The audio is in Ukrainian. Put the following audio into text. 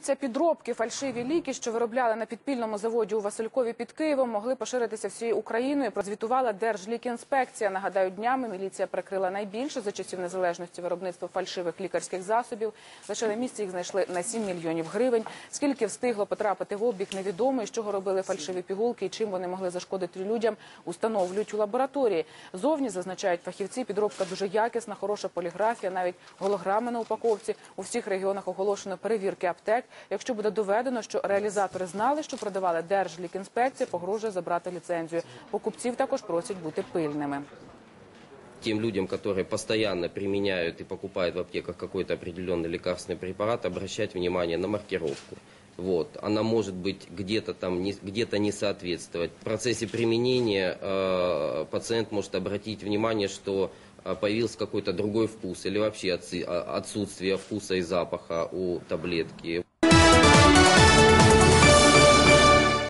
Виявляється, підробки, фальшиві ліки, що виробляли на підпільному заводі у Василькові під Києвом, могли поширитися всією Україною. Прозвітувала Держлікінспекція. Нагадаю, днями міліція прикрила найбільше за часів незалежності виробництво фальшивих лікарських засобів. Лише на місці їх знайшли на 7 мільйонів гривень. Скільки встигло потрапити в обіг, невідомо. І з чого робили фальшиві пігулки і чим вони могли зашкодити людям, установлюють у лабораторії. Зовні зазначають фахівці. Підробка дуже якісна, хороша поліграфія, навіть голограми на упаковці. У всіх регіонах оголошено перевірки аптек Якщо буде доведено, що реалізатори знали, що продавали Держлікінспекція, погрожує забрати ліцензію. Покупців також просять бути пильними. тем людям, которые постоянно применяют и покупают в аптеках какой-то определенный лекарственный препарат, обращать внимание на маркировку. Вот. Она может быть где-то там не, где-то не соответствовать. В процессе применения э, пациент может обратить внимание, что э, появился какой-то другой вкус или вообще отсы- а- отсутствие вкуса и запаха у таблетки.